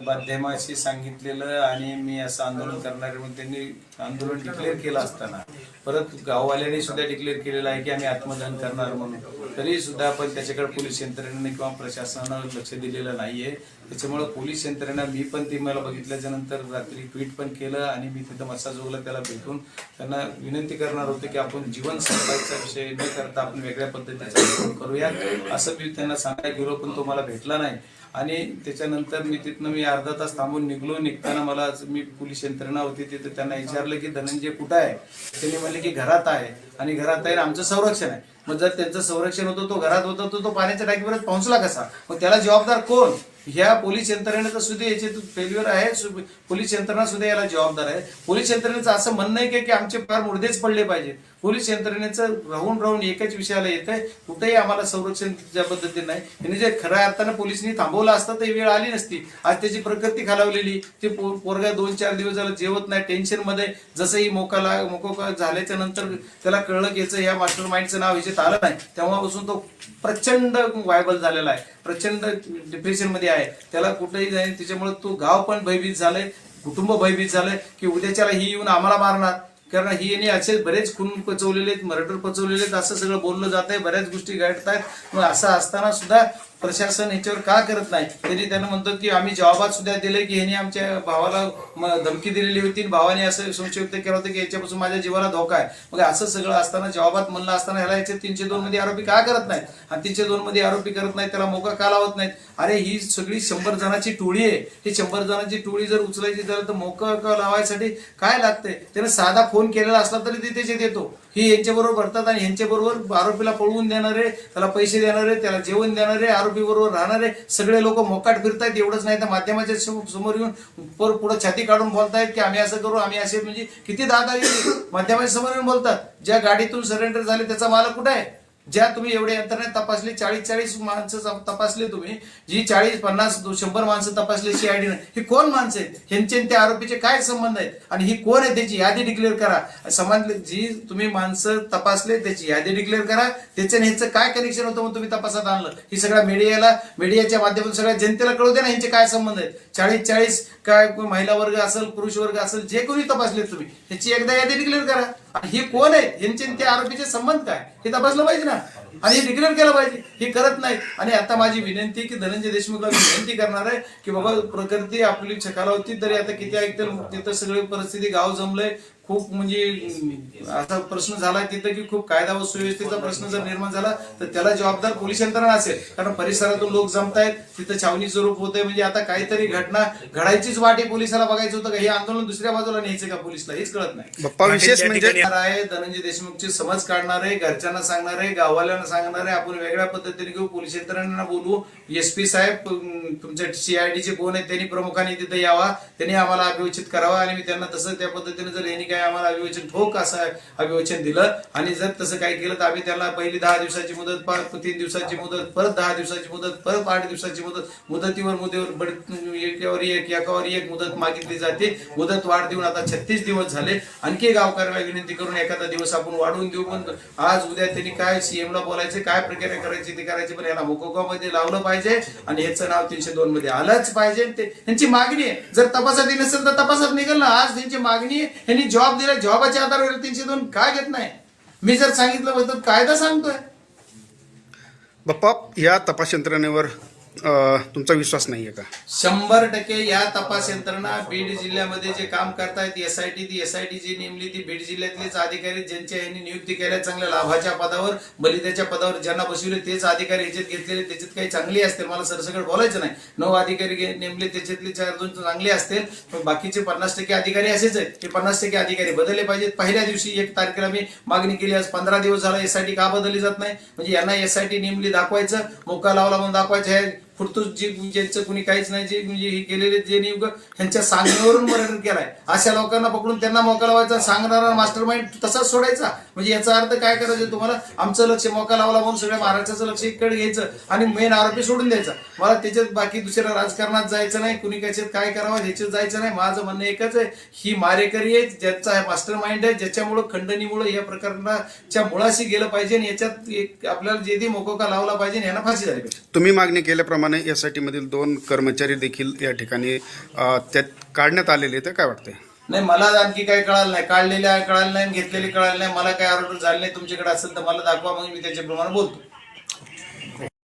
माध्यमाशी सांगितलेलं आणि मी असं आंदोलन करणार म्हणून त्यांनी आंदोलन डिक्लेअर केलं असताना. परत गाववाल्यांनी सुद्धा डिक्लेअर केलेलं आहे की आम्ही आत्मदहन करणार म्हणून. तरी सुद्धा आपण त्याच्याकडे पोलीस यंत्रणेने किंवा प्रशासनानं लक्ष दिलेलं नाहीये. त्याच्यामुळे पोलीस यंत्रणा मी पण ते मला बघितल्याच्या नंतर रात्री ट्विट पण केलं आणि मी तिथं मसाजोगला त्याला भेटून त्यांना विनंती करणार होते की आपण जीवन संपायचा विषय न करता आपण वेगळ्या पद्धतीचा करूया. असं मी त्यांना सांगायला गेलो पण तो मला भेटला नाही. आणि त्याच्यानंतर मी तिथनं मी अर्धा तास थांबून निघलो. निघताना मला मी पोलीस यंत्रणा होती तिथं त्यांना विचारलं की धनंजय कुठं आहे? त्यांनी म्हणले की घरात आहे. आणि घरात आहे. आमचं संरक्षण आहे. मग जर त्यांचं संरक्षण होतं तो घरात होता तो तो पाण्याच्या टाकीपर्यंत पोहोचला कसा? मग त्याला जबाबदार कोण? ह्या पोलीस यंत्रणेचं सुद्धा याचे फेल्युअर आहे. सु- पोलीस यंत्रणा सुद्धा याला जबाबदार आहे. पोलीस यंत्रणेचं असं म्हणणं आहे की- की आमचे फार मुर्देच पडले पाहिजेत पोलीस यंत्रणेचं राहून राहून एकाच विषयाला येत आहे कुठेही आम्हाला संरक्षण ज्या पद्धतीने नाही. आणि जे खऱ्या अर्थानं पोलिसांनी थांबवलं असतं तर वेळ आली नसती. आज त्याची प्रकृती खालावलेली. ते पो- पोरगा दोन चार दिवस झालं जेवत नाही. टेन्शनमध्ये जसंही मोकाला मोकोका झाल्याच्यानंतर त्याला कळलं की याचं या मास्टर माइंडचं नाव ह्याच्यात आलं नाही तेव्हापासून तो प्रचंड वायबल झालेला आहे प्रचंड डिप्रेशनमध्ये आहे. त्याला कुठेही जाईल त्याच्यामुळे तो गाव पण भयभीत झालंय कुटुंब भयभीत झालंय की उद्याच्याला ही येऊन आम्हाला मारणार. कारण ही यांनी असे बरेच खून पचवलेले आहेत मर्डर पचवलेले आहेत असं सगळं बोललं जात आहे बऱ्याच गोष्टी घडत आहेत मग असं असताना सुद्धा प्रशासन ह्याच्यावर का करत नाही? तरी त्यांना म्हणतो की आम्ही जबाबात सुद्धा दिले की ह्यांनी आमच्या भावाला धमकी दिलेली होती. भावाने असं संशय व्यक्त केला होतं की याच्यापासून माझ्या जीवाला धोका आहे. मग असं सगळं असताना जबाबात म्हणलं असताना ह्याला याचे तीनशे दोन मध्ये आरोपी का करत नाहीत? आणि तीनशे दोन मध्ये आरोपी करत नाहीत त्याला मोका का लावत नाहीत? अरे ही सगळी शंभर जणांची टोळी आहे. ही शंभर जणांची टोळी जर उचलायची झालं तर मोका का लावायसाठी काय लागतंय? त्याने साधा फोन केलेला असला तरी ते त्याचे देतो ही यांच्याबरोबर भरतात आणि यांच्याबरोबर आरोपीला पळवून देणारे त्याला पैसे देणारे त्याला जेवण देणारे आरोपी बरोबर राहणारे सगळे लोक मोकाट फिरतायत एवढंच नाही तर माध्यमाच्या समोर येऊन पर पुढे छाती काढून बोलतायत की आम्ही असं करू आम्ही असे म्हणजे किती दादागिरी माध्यमाच्या समोर येऊन बोलतात. ज्या गाडीतून सरेंडर झाले त्याचा मालक कुठे आहे? ज्या तुम्ही एवढे यंत्रणेत तपासले चाळीस चाळीस माणसं तपासले तुम्ही जी चाळीस पन्नास शंभर माणसं तपासली सीआयडी ही कोण माणसं आहेत? ह्यांचे आणि त्या आरोपीचे काय संबंध आहेत? आणि ही कोण आहे त्याची यादी डिक्लेअर करा. समाजले जी तुम्ही माणसं तपासले त्याची यादी डिक्लेअर करा. त्याचं ह्याचं काय कनेक्शन होतं मग तुम्ही तपासात आणलं? ही सगळ्या मीडियाला मीडियाच्या माध्यमातून सगळ्या जनतेला कळू दे ना ह्यांचे काय संबंध आहेत. चाळीस चाळीस काय महिला वर्ग असेल पुरुष वर्ग असेल जे कोणी तपासले तुम्ही ह्याची एकदा यादी डिक्लेअर करा. हे कोण आहेत? यांचे त्या आरोपीचे संबंध काय? हे तपासलं पाहिजे ना. आणि हे डिक्लेअर केलं पाहिजे. हे करत नाहीत आणि आता माझी विनंती आहे की धनंजय देशमुखला विनंती करणार आहे की बाबा प्रकृती आपली छकाला होती तरी आता किती ऐकतील तिथं सगळी परिस्थिती गाव जमलंय. खूप म्हणजे असा प्रश्न झालाय तिथं की खूप कायदा व सुव्यवस्थेचा प्रश्न जर निर्माण झाला तर त्याला जबाबदार पोलीस यंत्रणा असेल. कारण परिसरातून लोक जमतायत तिथं छावणी स्वरूप होतंय. म्हणजे आता काहीतरी घटना घडायचीच वाटी पोलिसाला बघायचं होतं का? हे आंदोलन दुसऱ्या बाजूला न्यायचं का पोलिसला? हेच कळत नाही. बाप्पा विशेष म्हणजे धनंजय देशमुखची समज काढणार आहे घरच्यांना सांगणार आहे गाववाल्यांना सांगणार आहे आपण वेगळ्या पद्धतीने घेऊ. पोलीस यंत्रणांना बोलू एस पी साहेब तुमचे सीआयडीचे कोण आहेत त्यांनी प्रमुखांनी तिथे यावा. त्यांनी आम्हाला अभिवचित करावा आणि मी त्यांना तसं त्या पद्धतीने जर यांनी काय आम्हाला अभिवचन ठोक असं अभिवचन दिलं आणि जर तसं काही केलं तर आम्ही त्यांना पहिली दहा दिवसाची मुदत तीन दिवसाची मुदत परत दहा दिवसाची मुदत परत आठ दिवसाची मुदत मुदतीवर मुदतीवर एकावर एक एकावर एक मुदत मागितली जाते. मुदत वाढ देऊन आता छत्तीस दिवस झाले. आणखी गावकऱ्यांना विनंती करून एखादा दिवस आपण वाढवून देऊ. पण आज उद्या त्यांनी काय सीएमला बोलायचे काय प्रक्रिया करायची ते करायची पण याला मध्ये लावलं पाहिजे आणि याचं नाव तीनशे दोन मध्ये आलंच पाहिजे. ते त्यांची मागणी आहे. जर तपासात नसेल तर तपासात निघेल ना. आज त्यांची मागणी आहे. यांनी जॉब दिला जॉबाच्या आधारावर तीनशे दोन काय घेत नाही. मी जर सांगितलं तर कायदा सांगतोय. बाप्पा या तपास यंत्रणेवर तुमचा विश्वास नाही आहे का? शंभर टक्के या तपास यंत्रणा बीड जिल्ह्यामध्ये जे काम करतायत एस आय टी ती एस आय जी नेमली ती बीड जिल्ह्यातलेच अधिकारी ज्यांच्या यांनी नियुक्ती केल्या चांगल्या लाभाच्या पदावर बलिदाच्या पदावर ज्यांना बसविले तेच अधिकारी याच्यात घेतलेले त्याच्यात काही चांगले असतील? मला सरसकट बोलायचं नाही. नऊ अधिकारी नेमले त्याच्यातले चार दोन चांगले असतील. पण बाकीचे पन्नास टक्के अधिकारी असेच आहेत. हे पन्नास टक्के अधिकारी बदलले पाहिजेत. पहिल्या दिवशी एक तारखेला मी मागणी केली आज पंधरा दिवस झाला एस आय टी का बदलली जात नाही? म्हणजे यांना एस आय टी नेमली दाखवायचं मोका लावला म्हणून दाखवायचं आहे. फुडतूस जे ज्यांचं कुणी काहीच नाही जे म्हणजे हे केलेले जे नियुग ह्यांच्या सांगण्यावरून मर्डर केलाय. अशा लोकांना पकडून त्यांना मोका लावायचा सांगणारा मास्टर माइंड तसाच सोडायचा. म्हणजे याचा अर्थ काय करायचं तुम्हाला? आमचं लक्ष मोका लावला म्हणून सगळ्या महाराष्ट्राचं लक्ष इकडे घ्यायचं आणि मेन आरोपी सोडून द्यायचा. मला त्याच्यात बाकी दुसऱ्या राजकारणात जायचं नाही कुणी कशात काय करावं ह्याच्यात जायचं नाही. माझं म्हणणं एकच आहे ही मारेकरी आहे ज्याचा मास्टर माइंड आहे ज्याच्यामुळं खंडणीमुळे या प्रकरणाच्या मुळाशी गेलं पाहिजे आणि याच्यात एक आपल्याला जे मोकोका लावला पाहिजे यांना फाशी झाली पाहिजे. तुम्ही मागणी केल्याप्रमाणे त्याचप्रमाणे एस आय टीमधील दोन कर्मचारी देखील या ठिकाणी अ, त्यात काढण्यात आलेले तर काय वाटतंय? नाही मला आणखी काही कळालं नाही. काढलेले कळालं नाही घेतलेले कळालं नाही. मला काही ऑर्डर झाले नाही. तुमच्याकडे असेल तर मला दाखवा. मग मी त्याच्याप्रमाणे बोलतो.